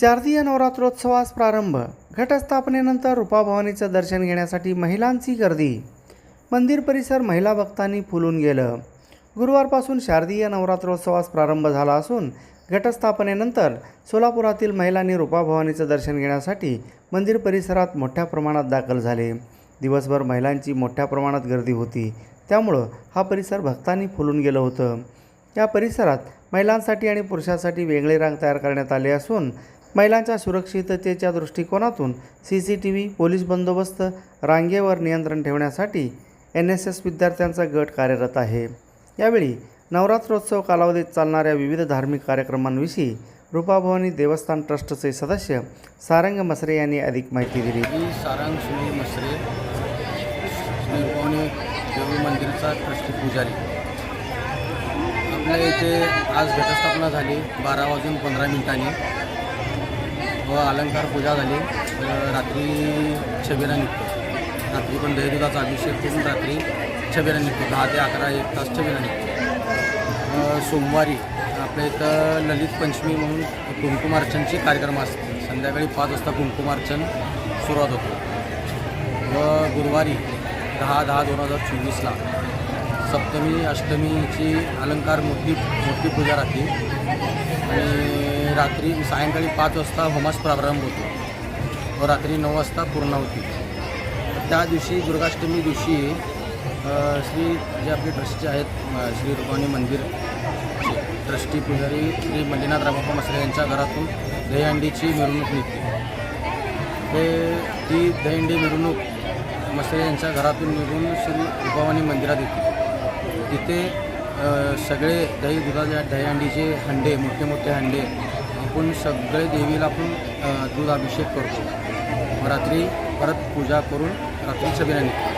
शारदीय नवरात्रोत्सवास प्रारंभ. घटस्थापनेनंतर रूपाभवानीचं दर्शन घेण्यासाठी महिलांची गर्दी. मंदिर परिसर महिला भक्तांनी फुलून गेलं. गुरुवारपासून शारदीय नवरात्रोत्सवास प्रारंभ झाला असून घटस्थापनेनंतर सोलापुरातील महिलांनी रूपाभवानीचं दर्शन घेण्यासाठी मंदिर परिसरात मोठ्या प्रमाणात दाखल झाले. दिवसभर महिलांची मोठ्या प्रमाणात गर्दी होती. त्यामुळं हा परिसर भक्तांनी फुलून गेलं होतं. या परिसरात महिलांसाठी आणि पुरुषांसाठी वेगळे रांग तयार करण्यात आले असून महिलांच्या सुरक्षिततेच्या दृष्टिकोनातून C C T V police बंदोबस्त रांगेवर नियंत्रण ठेवण्यासाठी एन एस एस विद्यार्थ्यांचा गट कार्यरत आहे. यावेळी नवरात्रोत्सव कालावधीत चालणाऱ्या विविध धार्मिक कार्यक्रमांविषयी रूपाभवानी देवस्थान ट्रस्टचे सदस्य सारंग मसरे यांनी अधिक माहिती दिली. मी सारंग सुनील मसरे श्री देवी मंदिरचा ट्रस्टी पुजारी. आपल्या इथे आज घटस्थापना झाली बारा वाजून पंधरा मिनिटांनी. व अलंकार पूजा झाली. रात्री छबिरा निघतो. रात्री पण दहीदुधाचा अभिषेक करून रात्री छबिरा निघतो. दहा ते अकरा एक तास छबिरा निघतो. सोमवारी आपल्या इथं ललित पंचमी म्हणून कुंकुमार्चनचे कार्यक्रम असते संध्याकाळी पाच वाजता कुंकुमार्चन सुरुवात होतो. व गुरुवारी दहा दहा दोन हजार चोवीसला सप्तमी अष्टमीची अलंकार मोठी मोठी पूजा राहते. आणि रात्री सायंकाळी पाच वाजता होमास प्रारंभ होतो. व रात्री नऊ वाजता पूर्ण होती. त्या दिवशी दुर्गाष्टमी दिवशी श्री जे आपले ट्रस्टी आहेत श्री रुपाणी मंदिर ट्रस्टी पुजारी श्री मल्लीनाथ रामाप्पा मसरे यांच्या घरातून दहीहंडीची मिरवणूक निघते. ते ती दहीहंडी मिरवणूक मसरे यांच्या घरातून निघून श्री रुपावानी मंदिरात येते. तिथे सगळे दही दुधाच्या दहीहंडीचे हंडे मोठे मोठे हंडे आपण सगळे देवीला आपण दूध अभिषेक करतो. रात्री परत पूजा करून रात्री सगळ्या निघतो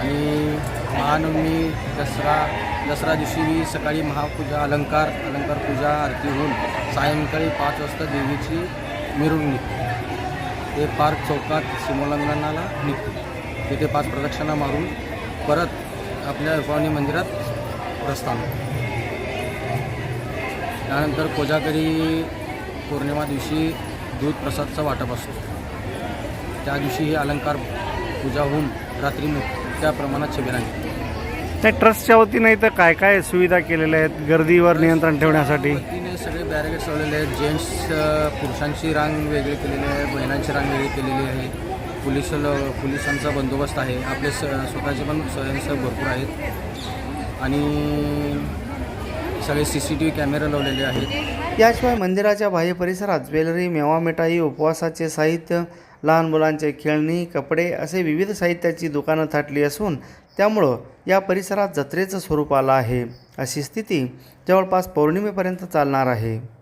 आणि महानवमी दसरा दसरा दिवशी मी सकाळी महापूजा अलंकार अलंकार पूजा आरती होऊन सायंकाळी पाच वाजता देवीची मिरवणूक निघते. ते पार्क चौकात सिमोल्लंघनाला निघते. तिथे पाच प्रदक्षिणा मारून परत आपल्या रुपावणी मंदिरात प्रस्थान त्यानंतर कोजागरी पौर्णिमा दिवशी दूध प्रसादचा वाटप असतो. त्या दिवशी ही अलंकार पूजा होऊन रात्री मोठ्या प्रमाणात शिबिरा निघते त्या ट्रस्टच्या वतीनं इथं काय काय सुविधा केलेल्या आहेत? गर्दीवर नियंत्रण ठेवण्यासाठी? पद्धतीने सगळे बॅरिगेड्स लावलेले आहेत. जेंट्स पुरुषांची रांग वेगळी केलेली आहे. महिलांची रांग वेगळी केलेली आहे. पोलीस पोलिसांचा बंदोबस्त आहे. आपले स स्वतःचे पण स्वयंसेवक भरपूर आहेत. आणि सगळे सी सी टी व्ही कॅमेरे लावलेले आहेत. याशिवाय मंदिराच्या बाह्य परिसरात ज्वेलरी मेवा मिठाई उपवासाचे साहित्य लहान मुलांचे खेळणी कपडे असे विविध साहित्याची दुकानं थाटली असून त्यामुळं या परिसरात जत्रेचं स्वरूप आलं आहे. अशी स्थिती जवळपास पौर्णिमेपर्यंत चालणार आहे.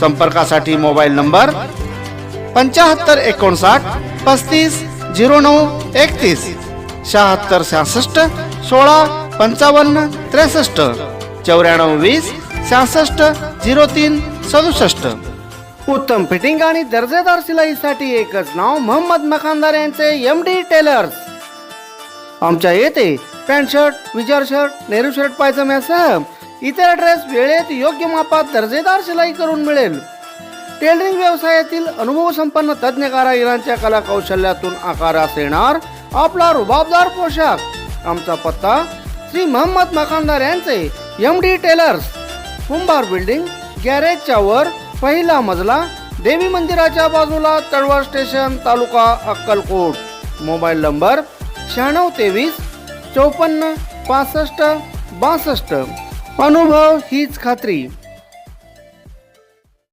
संपर्कासाठी मोबाईल नंबर पंच्याहत्तर एकोणसाठ पस्तीस झिरो नऊ एकतीस शहात्तर सहासष्ट सोळा पंचावन्न त्रेसष्ट चौऱ्याण्णव वीस सहासष्ट झिरो तीन सदुसष्ट. उत्तम फिटिंग आणि दर्जेदार शिलाईसाठी एकच नाव मोहम्मद मखानदार यांचे एम डी टेलर्स आमच्या येथे पॅन्ट शर्ट विजार शर्ट नेहरू शर्ट पायजम्यासह इतर ड्रेस वेळेत योग्य मापात दर्जेदार शिलाई करून मिळेल. टेलरिंग व्यवसायातील अनुभव संपन्न तज्ज्ञ कारागिरांच्या कला कौशल्यातून आकारास येणार आपला रुबाबदार पोशाख. आमचा पत्ता श्री मोहम्मद मकानदार यांचे M D tailors Kumbhar building गॅरेजच्या वर पहिला मजला देवी मंदिराच्या बाजूला Talwal station taluka Akkalkot. Mobile number शहाण्णव तेवीस चौपन्न पासष्ट बासष्ट. अनुभव हीच खात्री.